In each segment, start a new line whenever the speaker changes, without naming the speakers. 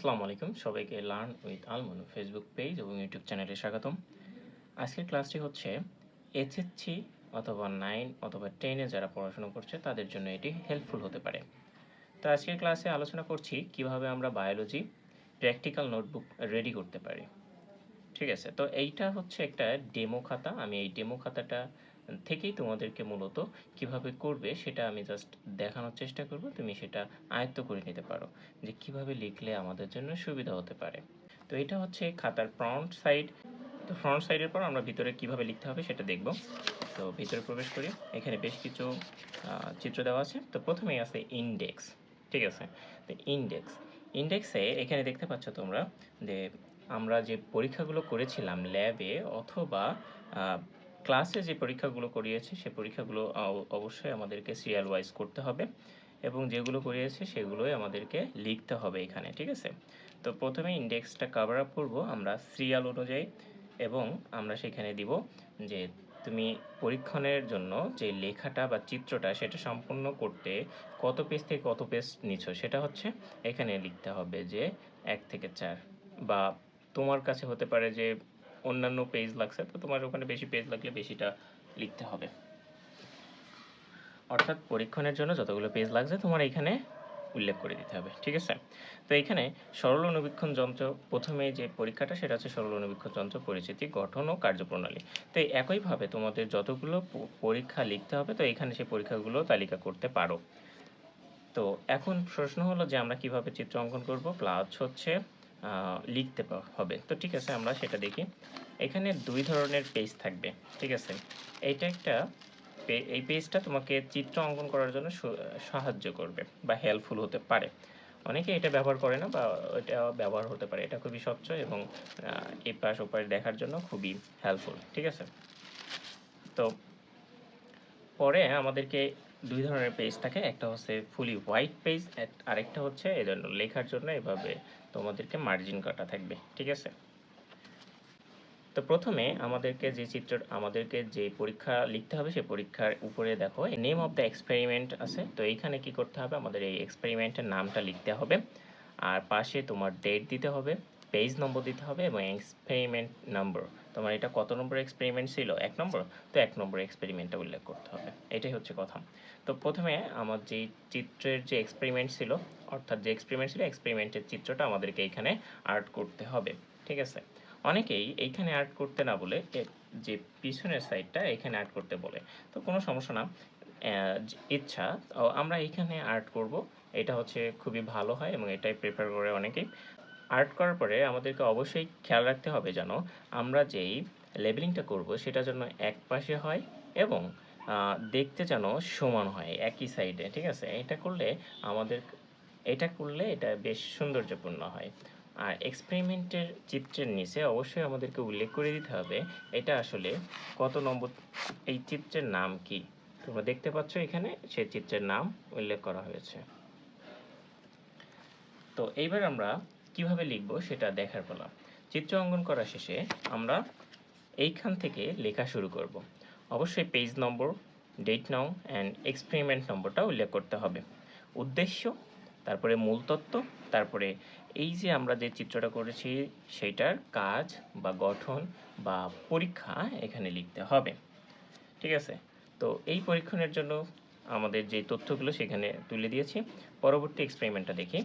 আসসালামু আলাইকুম। সবাইকে learn with Alamnu Facebook page এবং ইউটিউব চ্যানেলে স্বাগতম। আজকের ক্লাসটি হচ্ছে এইচএসসি অথবা নাইন অথবা টেনে যারা পড়াশোনা করছে, তাদের জন্য এটি হেল্পফুল হতে পারে। তো আজকের ক্লাসে আলোচনা করছি কীভাবে আমরা বায়োলজি প্র্যাকটিক্যাল নোটবুক রেডি করতে পারি। ঠিক আছে? তো এইটা হচ্ছে একটা ডেমো খাতা। আমি এই ডেমো খাতাটা থেকেই তোমাদেরকে মূলত কীভাবে করবে সেটা আমি জাস্ট দেখানোর চেষ্টা করব। তুমি সেটা আয়ত্ত করে নিতে পারো যে কীভাবে লিখলে আমাদের জন্য সুবিধা হতে পারে। তো এটা হচ্ছে খাতার ফ্রন্ট সাইড তো ফ্রন্ট সাইডের পর আমরা ভিতরে কীভাবে লিখতে হবে সেটা দেখব। তো ভিতরে প্রবেশ করি। এখানে বেশ কিছু চিত্র দেওয়া আছে। তো প্রথমেই আছে ইন্ডেক্স ঠিক আছে? তো ইন্ডেক্স ইন্ডেক্সে এখানে দেখতে পাচ্ছ তোমরা যে আমরা যে পরীক্ষাগুলো করেছিলাম ল্যাবে অথবা ক্লাসে যে পরীক্ষাগুলো করিয়েছে, সে পরীক্ষাগুলো অবশ্যই আমাদেরকে সিরিয়াল ওয়াইজ করতে হবে এবং যেগুলো করিয়েছে সেগুলোই আমাদেরকে লিখতে হবে এখানে, ঠিক আছে? তো প্রথমে ইন্ডেক্সটা কভার আপ করব, আমরা সিরিয়াল অনুযায়ী এবং আমরা সেখানে দিব যে তুমি পরীক্ষণের জন্য যে লেখাটা বা চিত্রটা সেটা সম্পূর্ণ করতে কত পেজ থেকে কত পেজ নিচ্ছ সেটা হচ্ছে এখানে লিখতে হবে যে এক থেকে চার বা তোমার কাছে হতে পারে যে অন্যান্য পেজ লাগছে, তো তোমার ওখানে বেশি পেজ লাগলে বেশিটা লিখতে হবে। অর্থাৎ পরীক্ষণের জন্য যতগুলো পেজ লাগছে, তোমার এখানে উল্লেখ করে দিতে হবে, ঠিক আছে? তো এখানে সরল অনুবীক্ষণ যন্ত্র, প্রথমে যে পরীক্ষাটা, সেটা হচ্ছে সরল অনুবীক্ষণ যন্ত্র পরিচিতি, গঠন ও কার্যপ্রণালী। তো একইভাবে তোমাদের যতগুলো পরীক্ষা লিখতে হবে, তো এখানে সেই পরীক্ষাগুলো তালিকা করতে পারো। তো এখন প্রশ্ন হলো যে আমরা কীভাবে চিত্র অঙ্কন করব? প্লাস হচ্ছে লিখতে হবে। তো ঠিক আছে আমরা সেটা দেখি। এখানে দুই ধরনের পেজ থাকবে ঠিক আছে? এটা একটা এই পেজটা তোমাকে চিত্র অঙ্কন করার জন্য সাহায্য করবে বা হেল্পফুল হতে পারে। অনেকে এটা ব্যবহার করে না বা এটা ব্যবহার হতে পারে। এটা খুবই স্বচ্ছ এবং আহ, এই পাশ ওপাশ দেখার জন্য খুবই হেল্পফুল ঠিক আছে? তো পরে আমাদেরকে দুই ধরনের পেজ থাকে। একটা হচ্ছে ফুলি হোয়াইট পেজ আরেকটা হচ্ছে এই জন্য লেখার জন্য এভাবে তোমাদেরকে মার্জিন কাটা থাকবে, ঠিক আছে? তো প্রথমে আমাদেরকে যে চিত্র, আমাদেরকে যে পরীক্ষা লিখতে হবে, সেই পরীক্ষার উপরে দেখো নেম অফ দ্য এক্সপেরিমেন্ট আছে। তো এইখানে কি করতে হবে? আমাদের এই এক্সপেরিমেন্টের নামটা লিখতে হবে। আর পাশে তোমার ডেট দিতে হবে পেজ নম্বর দিতে হবে, এবং এক্সপেরিমেন্ট নম্বর তোমার এটা কত নম্বর এক্সপেরিমেন্ট ছিল? এক নম্বর? তো এক নম্বর এক্সপেরিমেন্টটা উল্লেখ করতে হবে। এটাই হচ্ছে কথা। তো প্রথমে আমার যে চিত্রের যে এক্সপেরিমেন্ট ছিল, অর্থাৎ যে এক্সপেরিমেন্ট ছিল এক্সপেরিমেন্টের চিত্রটা আমাদেরকে এখানে আর্ট করতে হবে। ঠিক আছে? অনেকেই এইখানে আর্ট করতে না বলে যে পিছনের সাইডটা এখানে আর্ট করতে বলে। তো কোনো সমস্যা না। ইচ্ছা আমরা এখানে আর্ট করব। এটা হচ্ছে খুবই ভালো হয় এবং এটাই প্রেফার করে অনেকেই। আর্ট করার পরে আমাদেরকে অবশ্যই খেয়াল রাখতে হবে যেন আমরা যেই লেবেলিংটা করব সেটা যেন এক পাশে হয় এবং দেখতে যেন সমান হয় একই সাইডে, ঠিক আছে? এটা করলে আমাদের, এটা করলে এটা বেশ সৌন্দর্যপূর্ণ হয়। আর এক্সপেরিমেন্টের চিত্রের নিচে অবশ্যই আমাদেরকে উল্লেখ করে দিতে হবে এটা আসলে কত নম্বর, এই চিত্রের নাম কি? তোমরা দেখতে পাচ্ছ এখানে সেই চিত্রের নাম উল্লেখ করা হয়েছে। তো এইবার আমরা কীভাবে লিখব সেটা দেখার পালা। চিত্র অঙ্কন করা শেষে আমরা এইখান থেকে লেখা শুরু করব। অবশ্যই page number date now and experiment নম্বরটা উল্লেখ করতে হবে। উদ্দেশ্য, তারপরে মূল তত্ত্ব তারপরে এই যে আমরা যে চিত্রটা করেছি সেটার কাজ বা গঠন বা পরীক্ষা এখানে লিখতে হবে। ঠিক আছে? তো এই পরীক্ষণের জন্য আমাদের যে তথ্যগুলো সেখানে তুলে দিয়েছি। পরবর্তী এক্সপেরিমেন্টটা দেখি।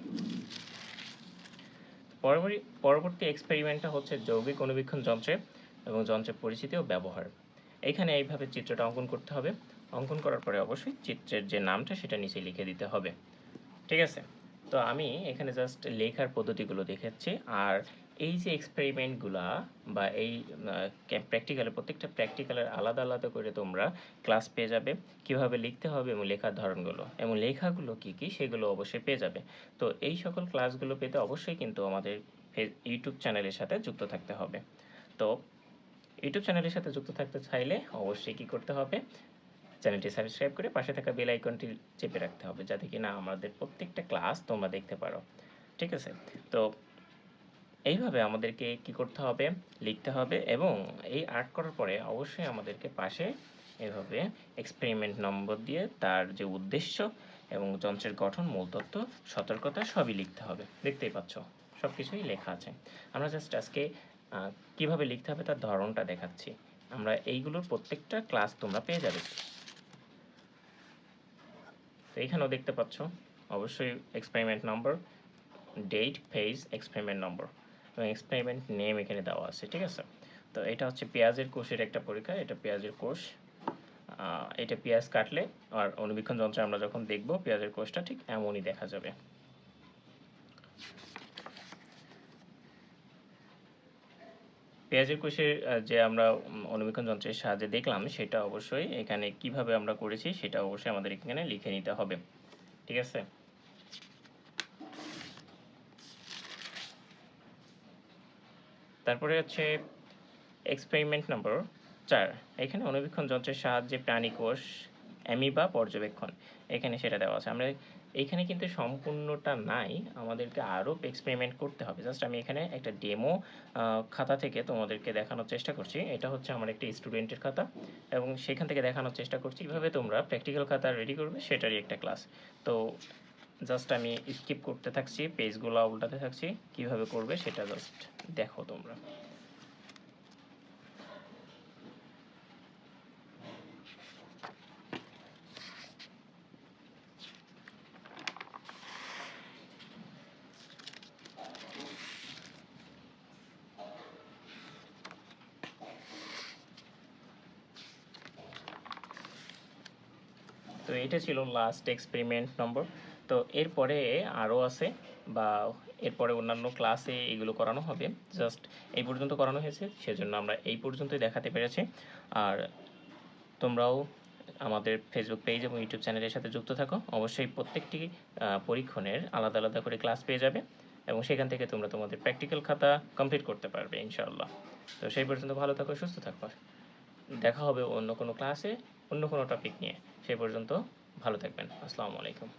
পরবর্তী পরবর্তী এক্সপেরিমেন্টটা হচ্ছে যৌগিক অনুবীক্ষণ যন্ত্রে এবং যন্ত্রের পরিচিতি ও ব্যবহার। এখানে এইভাবে চিত্রটা অঙ্কন করতে হবে। অঙ্কন করার পরে অবশ্যই চিত্রের যে নামটা সেটা নিচে লিখে দিতে হবে। ঠিক আছে? তো আমি এখানে জাস্ট লেখার পদ্ধতিগুলো দেখাচ্ছি আর এই যে এক্সপেরিমেন্টগুলা বা এই প্র্যাকটিক্যালের প্রত্যেকটা প্র্যাকটিক্যালের আলাদা আলাদা করে তোমরা ক্লাস পেয়ে যাবে। কীভাবে লিখতে হবে এবং লেখার ধরনগুলো এবং লেখাগুলো কি কি সেগুলো অবশ্যই পেয়ে যাবে। তো এই সকল ক্লাসগুলো পেতে অবশ্যই কিন্তু আমাদের ইউটিউব চ্যানেলের সাথে যুক্ত থাকতে হবে। তো ইউটিউব চ্যানেলের সাথে যুক্ত থাকতে চাইলে অবশ্যই কি করতে হবে? চ্যানেলটি সাবস্ক্রাইব করে পাশে থাকা বেল আইকনটি চেপে রাখতে হবে যাতে কিনা আমাদের প্রত্যেকটা ক্লাস তোমরা দেখতে পারো। ঠিক আছে? তো এইভাবে আমাদেরকে কি করতে হবে? লিখতে হবে এবং এই আর্ট করার পরে অবশ্যই আমাদেরকে পাশে এভাবে এক্সপেরিমেন্ট নম্বর দিয়ে তার যে উদ্দেশ্য এবং যন্ত্রের গঠন, মূল তত্ত্ব, সতর্কতা সবই লিখতে হবে। দেখতেই পাচ্ছ সব কিছুই লেখা আছে। আমরা জাস্ট আজকে কীভাবে লিখতে হবে তার ধরনটা দেখাচ্ছি। আমরা এইগুলোর প্রত্যেকটা ক্লাস তোমরা পেয়ে যাবে। তো এখানেও দেখতে পাচ্ছ, অবশ্যই experiment number date page experiment number এবং এক্সপেরিমেন্ট নেম এখানে দেওয়া আছে, ঠিক আছে? তো এটা হচ্ছে পেঁয়াজের কোষের একটা পরীক্ষা, এটা পেঁয়াজের কোষ। এটা পেঁয়াজ কাটলে আর অনুবীক্ষণ যন্ত্রে আমরা যখন দেখব পেঁয়াজের কোষটা ঠিক এমনই দেখা যাবে। পেঁয়াজের কোষের যে আমরা অনুবীক্ষণ যন্ত্রের সাহায্যে দেখলাম, সেটা অবশ্যই এখানে কীভাবে আমরা করেছি, সেটা অবশ্যই আমাদের এখানে লিখে নিতে হবে, ঠিক আছে? তারপরে হচ্ছে এক্সপেরিমেন্ট নম্বর চার। এখানে অনুবীক্ষণ যন্ত্রের সাহায্যে প্রাণী কোষ অ্যামিবা পর্যবেক্ষণ। এখানে সেটা দেওয়া আছে। আমরা এখানে কিন্তু সম্পূর্ণটা নাই, আমাদেরকে আরও এক্সপেরিমেন্ট করতে হবে। জাস্ট আমি এখানে একটা ডেমো খাতা থেকে তোমাদেরকে দেখানোর চেষ্টা করছি। এটা হচ্ছে আমার একটি স্টুডেন্টের খাতা এবং সেখান থেকে দেখানোর চেষ্টা করছি। কীভাবে তোমরা প্র্যাকটিক্যাল খাতা রেডি করবে সেটারই একটা ক্লাস তো জাস্ট আমি স্কিপ করতে থাকছি পেজগুলো উল্টাতে থাকছি, কীভাবে করবে সেটা জাস্ট দেখো তোমরা। তো এটা ছিল লাস্ট এক্সপেরিমেন্ট নম্বর তো এরপরে আরও আছে বা এরপরে অন্যান্য ক্লাসে এগুলো করানো হবে। জাস্ট এই পর্যন্ত করানো হয়েছে, সেজন্য আমরা এই পর্যন্তই দেখাতে পেরেছি। আর তোমরাও আমাদের ফেসবুক পেজ এবং ইউটিউব চ্যানেলের সাথে যুক্ত থাকো। অবশ্যই প্রত্যেকটি পরীক্ষণের আলাদা আলাদা করে ক্লাস পেয়ে যাবে এবং সেখান থেকে তোমরা তোমাদের প্র্যাকটিক্যাল খাতা কমপ্লিট করতে পারবে, ইনশাআল্লাহ। তো সেই পর্যন্ত ভালো থাকো, সুস্থ থাকো। দেখা হবে অন্য কোনো ক্লাসে অন্য কোনো টপিক নিয়ে। সেই পর্যন্ত ভালো থাকবেন। আসসালামু আলাইকুম।